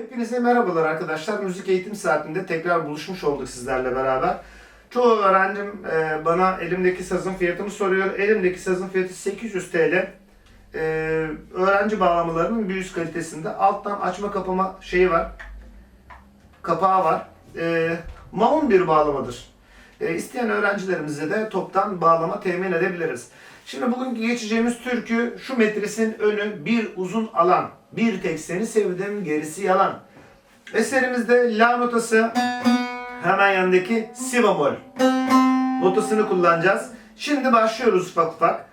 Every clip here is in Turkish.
Hepinize merhabalar arkadaşlar. Müzik eğitim saatinde tekrar buluşmuş olduk sizlerle beraber. Çoğu öğrencim e, bana elimdeki sazın fiyatını soruyor. Elimdeki sazın fiyatı 800 TL. E, öğrenci bağlamalarının bir üst kalitesinde. Alttan açma kapama şeyi var. Kapağı var. E, maun bir bağlamadır. İsteyen öğrencilerimize de toptan bağlama temin edebiliriz. Şimdi bugünkü geçeceğimiz türkü şu metresin önü bir uzun alan. Bir tek seni sevdim gerisi yalan. Eserimizde la notası hemen yanındaki si bemol notasını kullanacağız. Şimdi başlıyoruz ufak ufak.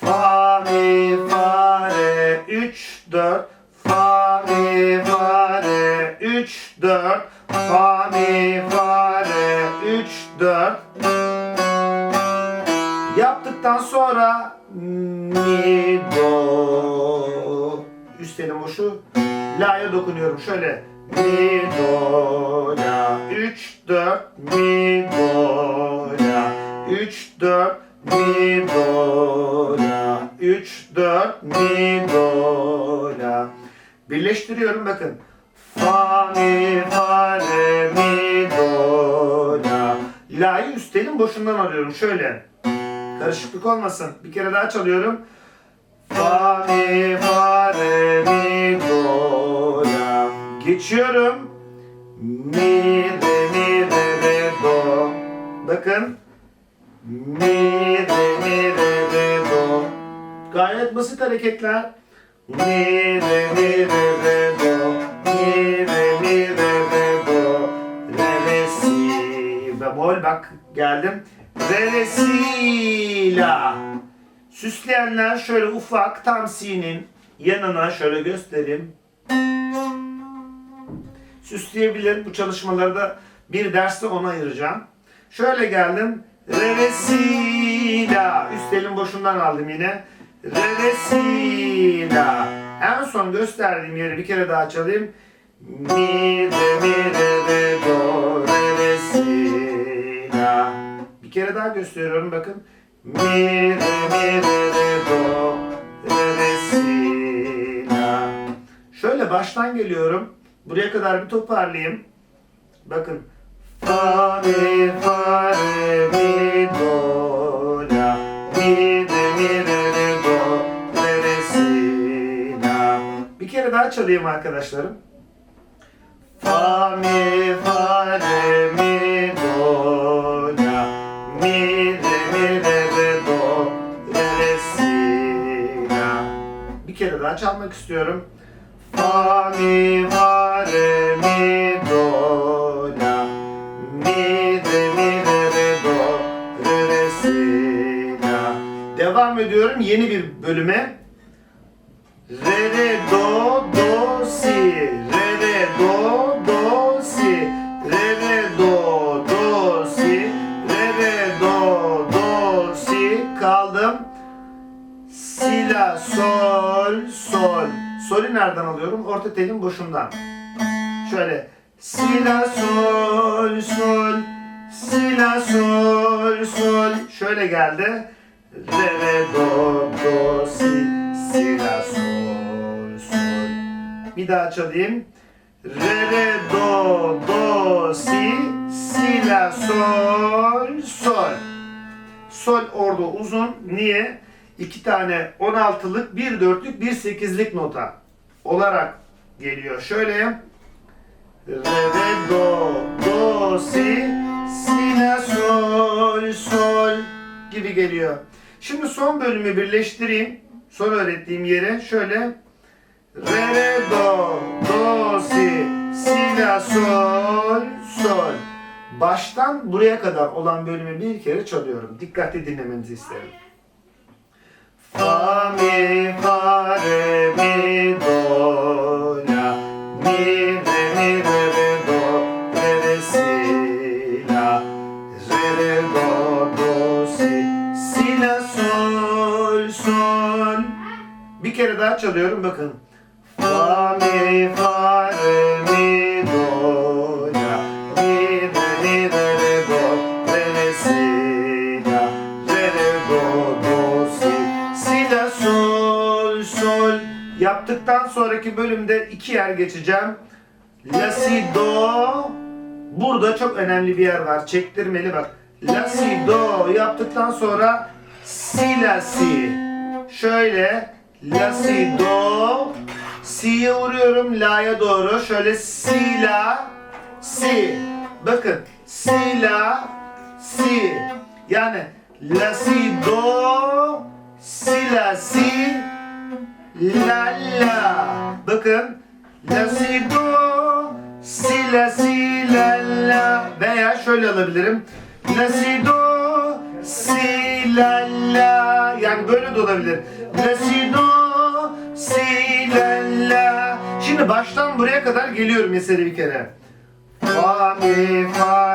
Fa mi fa re 3 4 Fa mi fa re 3 4 Fa mi fa re 3 4 Yaptıktan sonra mi do üst elim boşu. La'ya dokunuyorum. Şöyle. Mi do la. 3 4 mi do la. 3 4 mi do la. 3 4 mi do la. Birleştiriyorum bakın. Fa mi fa re mi do la. La'yı üst elin boşundan alıyorum. Şöyle Karışıklık olmasın. Bir kere daha çalıyorum. Fa mi fa re mi do la. Geçiyorum. Mi re mi re re do. Bakın. Mi re mi re re do. Gayet basit hareketler. Mi re mi re re do. Mi re mi Bemol bak geldim. Re re si la. Süsleyenler şöyle ufak tam si'nin yanına şöyle göstereyim. Süsleyebilir. Bu çalışmaları da bir derste ona ayıracağım. Şöyle geldim. Re re si la. Üst elin boşundan aldım yine. Re re si la. En son gösterdiğim yeri bir kere daha çalayım. Mi re gösteriyorum bakın. Mi re mi re re do re re si la. Şöyle baştan geliyorum. Buraya kadar bir toparlayayım. Bakın. Fa mi fa re mi do la mi re mi re re do re re si la. Bir kere daha çalayım arkadaşlarım. Fa mi çalmak istiyorum. Fa mi fa re mi do la mi re mi re re do re re si la. Devam ediyorum yeni bir bölüme. Sol sol. Solü nereden alıyorum? Orta telin boşundan. Şöyle si la sol sol si la sol sol şöyle geldi. Re re do do si si la sol sol. Bir daha çalayım. Re re do do si si la sol sol. Sol orada uzun. Niye? İki tane 16'lık, bir dörtlük, bir sekizlik nota olarak geliyor. Şöyle Re re do do si si la sol sol gibi geliyor. Şimdi son bölümü birleştireyim. Son öğrettiğim yere şöyle Re re do do si si la sol sol. Baştan buraya kadar olan bölümü bir kere çalıyorum. Dikkatli dinlemenizi isterim. Fa mi fa re mi do la mi re mi re re do re re si la re re do do si si la sol sol. Bir kere daha çalıyorum bakın. Fa mi fa yaptıktan sonraki bölümde iki yer geçeceğim. La si do. Burada çok önemli bir yer var. Çektirmeli bak. La si do yaptıktan sonra si la si. Şöyle la si do. Si'ye vuruyorum la'ya doğru. Şöyle si la si. Bakın si la si. Yani la si do si la si la la. Bakın la si do si la si la la veya şöyle alabilirim. La si do si la la yani böyle de olabilir. La si do si la la. Şimdi baştan buraya kadar geliyorum mesela bir kere. Fa mi fa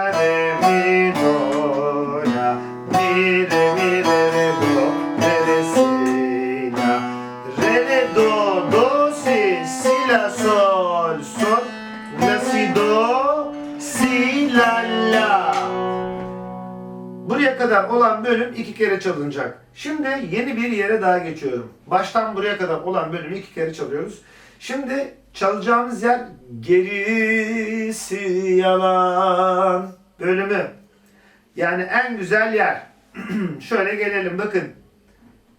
kadar olan bölüm iki kere çalınacak. Şimdi yeni bir yere daha geçiyorum. Baştan buraya kadar olan bölümü iki kere çalıyoruz. Şimdi çalacağımız yer gerisi yalan bölümü. Yani en güzel yer. Şöyle gelelim bakın.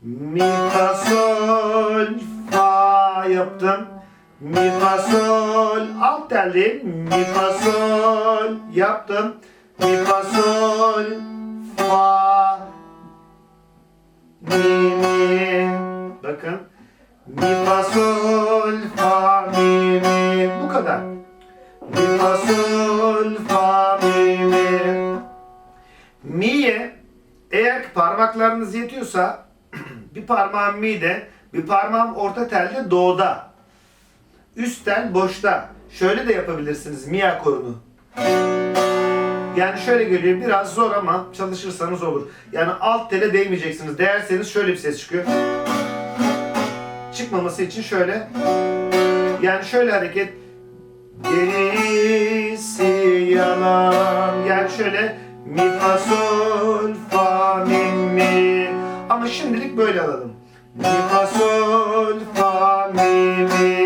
Mi fa sol fa yaptım. Mi fa sol alt teldeyim. Mi fa sol yaptım. Mi fa sol fa mi mi bakın. Mi fa sol fa mi mi bu kadar. Mi fa sol fa mi mi mi'ye eğer ki parmaklarınız yetiyorsa bir parmağım mi'de bir parmağım orta telde do'da üst tel boşta. Şöyle de yapabilirsiniz mi akorunu yani şöyle geliyor biraz zor ama çalışırsanız olur. Yani alt tele değmeyeceksiniz. Değerseniz şöyle bir ses çıkıyor. Çıkmaması için şöyle. Yani şöyle hareket. Gerisi yalan. Yani şöyle mi fa sol fa mi mi. Ama şimdilik böyle alalım. Mi fa sol fa mi mi.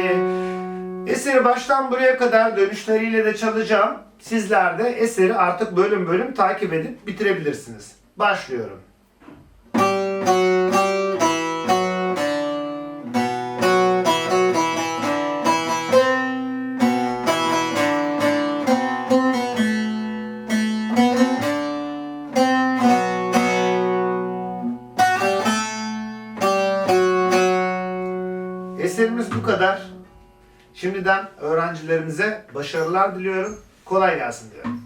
Eseri baştan buraya kadar dönüşleriyle de çalacağım. Sizler de eseri artık bölüm bölüm takip edip bitirebilirsiniz. Başlıyorum. Eserimiz Şimdiden öğrencilerimize başarılar diliyorum. Kolay gelsin diyorum.